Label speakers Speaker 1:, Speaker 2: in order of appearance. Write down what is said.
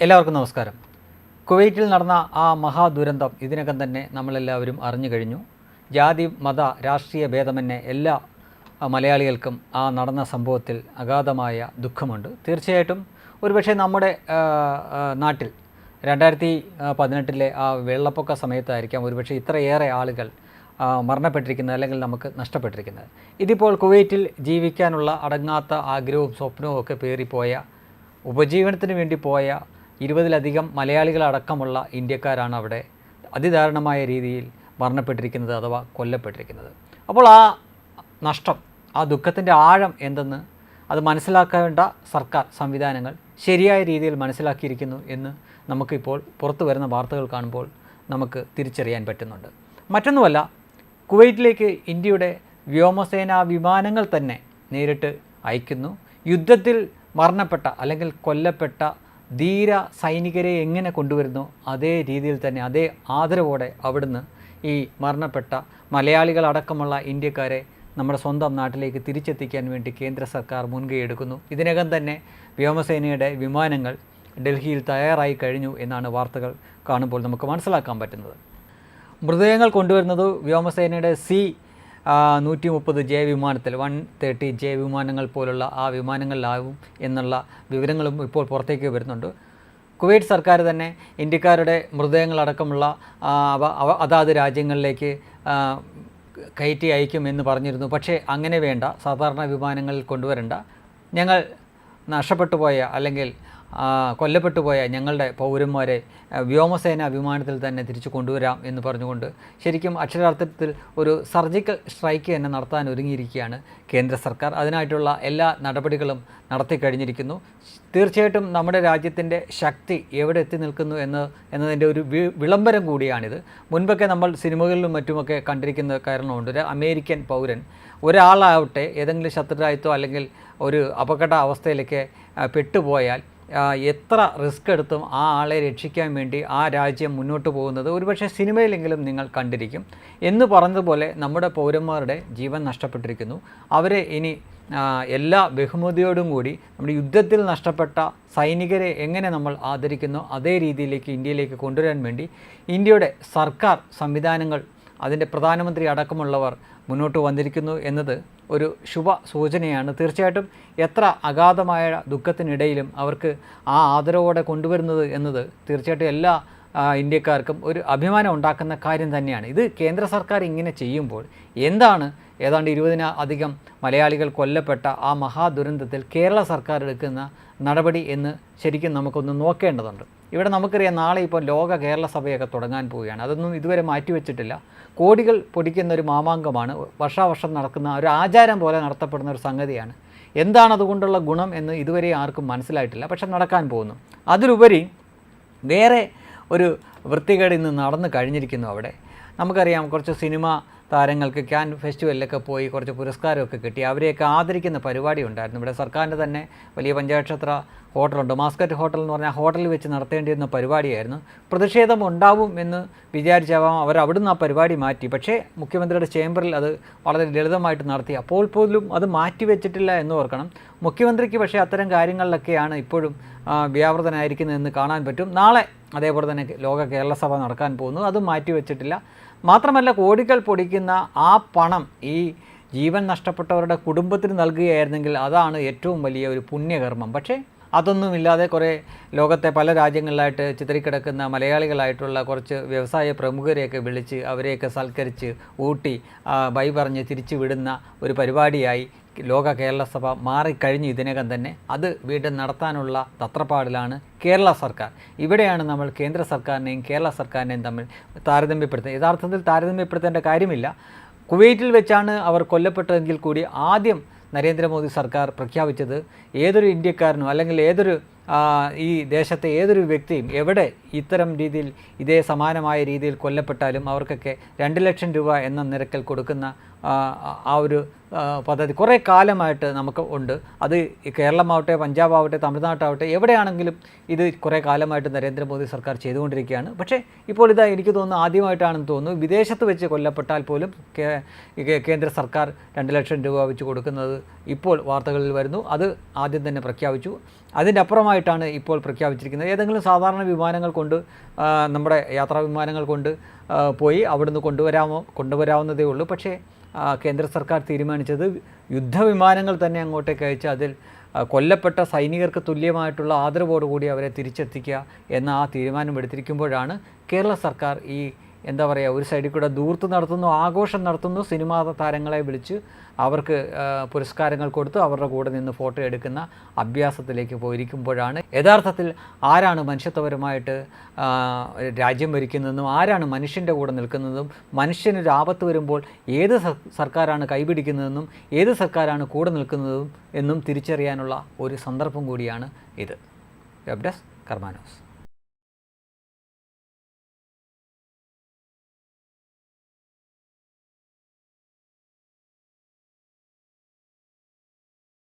Speaker 1: എല്ലാവർക്കും നമസ്കാരം. കുവൈറ്റിൽ നടന്ന ആ മഹാദുരന്തം ഇതിനകം തന്നെ നമ്മളെല്ലാവരും അറിഞ്ഞു കഴിഞ്ഞു. ജാതി മത രാഷ്ട്രീയ ഭേദമന്യേ എല്ലാ മലയാളികൾക്കും ആ നടന്ന സംഭവത്തിൽ അഗാധമായ ദുഃഖമുണ്ട്. തീർച്ചയായിട്ടും ഒരുപക്ഷെ നമ്മുടെ നാട്ടിൽ രണ്ടായിരത്തി പതിനെട്ടിലെ ആ വെള്ളപ്പൊക്ക സമയത്തായിരിക്കാം ഒരുപക്ഷെ ഇത്രയേറെ ആളുകൾ മരണപ്പെട്ടിരിക്കുന്നത് അല്ലെങ്കിൽ നമുക്ക് നഷ്ടപ്പെട്ടിരിക്കുന്നത്. ഇതിപ്പോൾ കുവൈറ്റിൽ ജീവിക്കാനുള്ള അടങ്ങാത്ത ആഗ്രഹവും സ്വപ്നവും ഒക്കെ പേറിപ്പോയ ഉപജീവനത്തിന് വേണ്ടി പോയ ഇരുപതിലധികം മലയാളികളടക്കമുള്ള ഇന്ത്യക്കാരാണ് അവിടെ അതിദാരുണമായ രീതിയിൽ മരണപ്പെട്ടിരിക്കുന്നത് അഥവാ കൊല്ലപ്പെട്ടിരിക്കുന്നത്. അപ്പോൾ ആ നഷ്ടം ആ ദുഃഖത്തിന്റെ ആഴം എന്തെന്ന് അത് മനസ്സിലാക്കേണ്ട സർക്കാർ സംവിധാനങ്ങൾ ശരിയായ രീതിയിൽ മനസ്സിലാക്കിയിരിക്കുന്നു എന്ന് നമുക്കിപ്പോൾ പുറത്തു വരുന്ന വാർത്തകൾ കാണുമ്പോൾ നമുക്ക് തിരിച്ചറിയാൻ പറ്റുന്നുണ്ട്. മറ്റൊന്നുമല്ല കുവൈറ്റിലേക്ക് ഇന്ത്യയുടെ വ്യോമസേനാ വിമാനങ്ങൾ തന്നെ നേരിട്ട് അയക്കുന്നു യുദ്ധത്തിൽ മരണപ്പെട്ട അല്ലെങ്കിൽ കൊല്ലപ്പെട്ട ധീര സൈനികരെ എങ്ങനെ കൊണ്ടുവരുന്നു? അതേ രീതിയിൽ തന്നെ അതേ ആദരവോടെ അവിടുന്ന് ഈ മരണപ്പെട്ട മലയാളികളടക്കമുള്ള ഇന്ത്യക്കാരെ നമ്മുടെ സ്വന്തം നാട്ടിലേക്ക് തിരിച്ചെത്തിക്കാൻ വേണ്ടി കേന്ദ്ര സർക്കാർ മുൻകൈ എടുക്കുന്നു. ഇതിനകം തന്നെ വ്യോമസേനയുടെ വിമാനങ്ങൾ ഡൽഹിയിൽ തയ്യാറായി കഴിഞ്ഞു എന്നാണ് വാർത്തകൾ കാണുമ്പോൾ നമുക്ക് മനസ്സിലാക്കാൻ പറ്റുന്നത്. മൃതദേഹങ്ങൾ കൊണ്ടുവരുന്നത് വ്യോമസേനയുടെ സി നൂറ്റി മുപ്പത് ജെ വിമാനത്തിൽ വൺ തേർട്ടി ജെ വിമാനങ്ങൾ പോലുള്ള ആ വിമാനങ്ങളിലാവും എന്നുള്ള വിവരങ്ങളും ഇപ്പോൾ പുറത്തേക്ക് വരുന്നുണ്ട്. കുവൈറ്റ് സർക്കാർ തന്നെ ഇന്ത്യക്കാരുടെ മൃതദേഹങ്ങളടക്കമുള്ള അതാത് രാജ്യങ്ങളിലേക്ക് കയറ്റി അയക്കും എന്ന് പറഞ്ഞിരുന്നു. പക്ഷേ അങ്ങനെ വേണ്ട. സാധാരണ വിമാനങ്ങളിൽ കൊണ്ടുവരണ്ട. ഞങ്ങൾ നഷ്ടപ്പെട്ടു പോയ അല്ലെങ്കിൽ കൊല്ലപ്പെട്ടു പോയ ഞങ്ങളുടെ പൗരന്മാരെ വ്യോമസേന വിമാനത്തിൽ തന്നെ തിരിച്ചു കൊണ്ടുവരാം എന്ന് പറഞ്ഞുകൊണ്ട് ശരിക്കും അക്ഷരാർത്ഥത്തിൽ ഒരു സർജിക്കൽ സ്ട്രൈക്ക് തന്നെ നടത്താൻ ഒരുങ്ങിയിരിക്കുകയാണ് കേന്ദ്ര സർക്കാർ. അതിനായിട്ടുള്ള എല്ലാ നടപടികളും നടത്തി കഴിഞ്ഞിരിക്കുന്നു. തീർച്ചയായിട്ടും നമ്മുടെ രാജ്യത്തിന്റെ ശക്തി എവിടെ എത്തി നിൽക്കുന്നു എന്ന് എന്നതിന്റെ ഒരു വിളംബരം കൂടിയാണിത്. മുൻപൊക്കെ നമ്മൾ സിനിമകളിലും മറ്റുമൊക്കെ കണ്ടിരിക്കുന്ന കാരണമുണ്ട്. ഒരു അമേരിക്കൻ പൗരൻ ഒരാളാവട്ടെ ഏതെങ്കിലും ശത്രുരാജ്യത്തോ അല്ലെങ്കിൽ ഒരു അപകട അവസ്ഥയിലേക്ക് പെട്ടുപോയാൽ എത്ര റിസ്ക് എടുത്തും ആ ആളെ രക്ഷിക്കാൻ വേണ്ടി ആ രാജ്യം മുന്നോട്ട് പോകുന്നത് ഒരുപക്ഷെ സിനിമയിലെങ്കിലും നിങ്ങൾ കണ്ടിരിക്കും. എന്ന് പറഞ്ഞതുപോലെ നമ്മുടെ പൗരന്മാരുടെ ജീവൻ നഷ്ടപ്പെട്ടിരിക്കുന്നു. അവരെ ഇനി എല്ലാ ബഹുമതിയോടും കൂടി നമ്മുടെ യുദ്ധത്തിൽ നഷ്ടപ്പെട്ട സൈനികരെ എങ്ങനെ നമ്മൾ ആദരിക്കുന്നു അതേ രീതിയിലേക്ക് ഇന്ത്യയിലേക്ക് കൊണ്ടുവരാൻ വേണ്ടി ഇന്ത്യയുടെ സർക്കാർ സംവിധാനങ്ങൾ അതിന്റെ പ്രധാനമന്ത്രി അടക്കമുള്ളവർ മുന്നോട്ട് വന്നിരിക്കുന്നു എന്നത് ഒരു ശുഭ സൂചനയാണ്. തീർച്ചയായിട്ടും എത്ര അഗാധമായ ദുഃഖത്തിനിടയിലും അവർക്ക് ആ ആദരവോടെ കൊണ്ടുവരുന്നത് എന്നത് തീർച്ചയായിട്ടും എല്ലാ ഇന്ത്യക്കാർക്കും ഒരു അഭിമാനം ഉണ്ടാക്കുന്ന കാര്യം തന്നെയാണ്. ഇത് കേന്ദ്ര സർക്കാർ ഇങ്ങനെ ചെയ്യുമ്പോൾ എന്താണ് ഏതാണ്ട് ഇരുപതിന അധികം മലയാളികൾ കൊല്ലപ്പെട്ട ആ മഹാദുരന്തത്തിൽ കേരള സർക്കാർ എടുക്കുന്ന നടപടി എന്ന് ശരിക്കും നമുക്കൊന്ന് നോക്കേണ്ടതുണ്ട്. ഇവിടെ നമുക്കറിയാം നാളെ ഇപ്പോൾ ലോക കേരള സഭയൊക്കെ തുടങ്ങാൻ പോവുകയാണ്. അതൊന്നും ഇതുവരെ മാറ്റിവെച്ചിട്ടില്ല. കോടികൾ പൊടിക്കുന്ന ഒരു മാമാങ്കമാണ്. വർഷാവർഷം നടക്കുന്ന ഒരു ആചാരം പോലെ നടത്തപ്പെടുന്ന ഒരു സംഗതിയാണ്. എന്താണ് അതുകൊണ്ടുള്ള ഗുണം എന്ന് ഇതുവരെ ആർക്കും മനസ്സിലായിട്ടില്ല. പക്ഷെ നടക്കാൻ പോകുന്നു. അതിലുപരി വേറെ ഒരു വൃത്തികേട് ഇന്ന് നടന്നു കഴിഞ്ഞിരിക്കുന്നു അവിടെ. നമുക്കറിയാം കുറച്ച് സിനിമ താരങ്ങൾക്ക് ക്യാൻ ഫെസ്റ്റിവലിലൊക്കെ പോയി കുറച്ച് പുരസ്കാരമൊക്കെ കിട്ടി. അവരെയൊക്കെ ആദരിക്കുന്ന പരിപാടി ഉണ്ടായിരുന്നു. ഇവിടെ സർക്കാരിന്റെ തന്നെ വലിയ പഞ്ചായക്ഷേത്ര ഹോട്ടലുണ്ട്. മാസ്കറ്റ് ഹോട്ടൽ എന്ന് പറഞ്ഞാൽ ഹോട്ടലിൽ വെച്ച് നടത്തേണ്ടിയിരുന്ന പരിപാടിയായിരുന്നു. പ്രതിഷേധം ഉണ്ടാവും എന്ന് വിചാരിച്ചാവാം അവർ അവിടുന്ന് ആ പരിപാടി മാറ്റി. പക്ഷേ മുഖ്യമന്ത്രിയുടെ ചേംബറിൽ അത് വളരെ ലളിതമായിട്ട് നടത്തി. അപ്പോൾ പോലും അത് മാറ്റി വെച്ചിട്ടില്ല എന്ന് ഓർക്കണം. മുഖ്യമന്ത്രിക്ക് പക്ഷേ അത്തരം കാര്യങ്ങളിലൊക്കെയാണ് ഇപ്പോഴും വ്യാപൃതനായിരിക്കുന്നതെന്ന് കാണാൻ പറ്റും. നാളെ അതേപോലെ തന്നെ ലോക കേരള സഭ നടക്കാൻ പോകുന്നു. അത് മാറ്റി വെച്ചിട്ടില്ല. മാത്രമല്ല കോടികൾ പൊടിക്കുന്ന ആ പണം ഈ ജീവൻ നഷ്ടപ്പെട്ടവരുടെ കുടുംബത്തിന് നൽകുകയായിരുന്നെങ്കിൽ അതാണ് ഏറ്റവും വലിയ ഒരു പുണ്യകർമ്മം. പക്ഷേ അതൊന്നുമില്ലാതെ കുറേ ലോകത്തെ പല രാജ്യങ്ങളിലായിട്ട് ചിതറിക്കിടക്കുന്ന മലയാളികളായിട്ടുള്ള കുറച്ച് വ്യവസായ പ്രമുഖരെയൊക്കെ വിളിച്ച് അവരെയൊക്കെ സൽക്കരിച്ച് ഊട്ടി ബൈ പറഞ്ഞ് തിരിച്ചു വിടുന്ന ഒരു പരിപാടിയായി ലോക കേരള സഭ മാറിക്കഴിഞ്ഞു ഇതിനകം തന്നെ. അത് വീണ്ടും നടത്താനുള്ള തത്രപ്പാടിലാണ് കേരള സർക്കാർ. ഇവിടെയാണ് നമ്മൾ കേന്ദ്ര സർക്കാരിനെയും കേരള സർക്കാരിനെയും തമ്മിൽ താരതമ്യപ്പെടുത്തുന്നത്. യഥാർത്ഥത്തിൽ താരതമ്യപ്പെടുത്തേണ്ട കാര്യമില്ല. കുവൈറ്റിൽ വെച്ചാണ് അവർ കൊല്ലപ്പെട്ടതെങ്കിൽ കൂടി ആദ്യം നരേന്ദ്രമോദി സർക്കാർ പ്രഖ്യാപിച്ചത് ഏതൊരു ഇന്ത്യക്കാരനും അല്ലെങ്കിൽ ഏതൊരു ഈ ദേശത്തെ ഏതൊരു വ്യക്തിയും എവിടെ ഇത്തരം രീതിയിൽ ഇതേ സമാനമായ രീതിയിൽ കൊല്ലപ്പെട്ടാലും അവർക്കൊക്കെ രണ്ട് ലക്ഷം രൂപ എന്ന നിരക്കിൽ കൊടുക്കുന്ന ആ, ഒരു പദ്ധതി കുറേ കാലമായിട്ട് നമുക്ക് ഉണ്ട്. അത് കേരളമാവട്ടെ പഞ്ചാബാവട്ടെ തമിഴ്നാട്ടാവട്ടെ എവിടെയാണെങ്കിലും ഇത് കുറേ കാലമായിട്ട് നരേന്ദ്രമോദി സർക്കാർ ചെയ്തുകൊണ്ടിരിക്കുകയാണ്. പക്ഷേ ഇപ്പോൾ ഇതാ എനിക്ക് തോന്നുന്നു ആദ്യമായിട്ടാണെന്ന് തോന്നുന്നു. വിദേശത്ത് വെച്ച് കൊല്ലപ്പെട്ടാൽ പോലും കേന്ദ്ര സർക്കാർ രണ്ട് ലക്ഷം രൂപ വെച്ച് കൊടുക്കുന്നത് ഇപ്പോൾ വാർത്തകളിൽ വരുന്നു. അത് ആദ്യം തന്നെ പ്രഖ്യാപിച്ചു. അതിന്റെ അപ്പുറമായിട്ടാണ് ഇപ്പോൾ പ്രഖ്യാപിച്ചിരിക്കുന്നത്. ഏതെങ്കിലും സാധാരണ വിമാനങ്ങൾ കൊണ്ട് നമ്മുടെ യാത്രാ വിമാനങ്ങൾ കൊണ്ട് പോയി അവിടുന്ന് കൊണ്ടുവരാമോ? കൊണ്ടുവരാവുന്നതേ ഉള്ളൂ. പക്ഷേ കേന്ദ്ര സർക്കാർ തീരുമാനിച്ചത് യുദ്ധവിമാനങ്ങൾ തന്നെ അങ്ങോട്ടേക്ക് അയച്ച് അതിൽ കൊല്ലപ്പെട്ട സൈനികർക്ക് തുല്യമായിട്ടുള്ള ആദരവോടുകൂടി അവരെ തിരിച്ചെത്തിക്കുക എന്ന ആ തീരുമാനം എടുത്തിരിക്കുമ്പോഴാണ് കേരള സർക്കാർ ഈ എന്താ പറയുക ഒരു സൈഡിൽ കൂടെ ദൂർത്ത് നടത്തുന്നു ആഘോഷം നടത്തുന്നു സിനിമാ താരങ്ങളെ വിളിച്ച് അവർക്ക് പുരസ്കാരങ്ങൾ കൊടുത്ത് അവരുടെ കൂടെ നിന്ന് ഫോട്ടോ എടുക്കുന്ന അഭ്യാസത്തിലേക്ക് പോയിരിക്കുമ്പോഴാണ് യഥാർത്ഥത്തിൽ ആരാണ് മനുഷ്യത്വപരമായിട്ട് രാജ്യം ഭരിക്കുന്നതെന്നും ആരാണ് മനുഷ്യന്റെ കൂടെ നിൽക്കുന്നതും മനുഷ്യനൊരു ആപത്ത് വരുമ്പോൾ ഏത് സർ- സർക്കാരാണ് കൈപിടിക്കുന്നതെന്നും ഏത് സർക്കാരാണ് കൂടെ നിൽക്കുന്നതും എന്നും തിരിച്ചറിയാനുള്ള ഒരു സന്ദർഭം കൂടിയാണ് ഇത്. Web desk കർമാനോസ്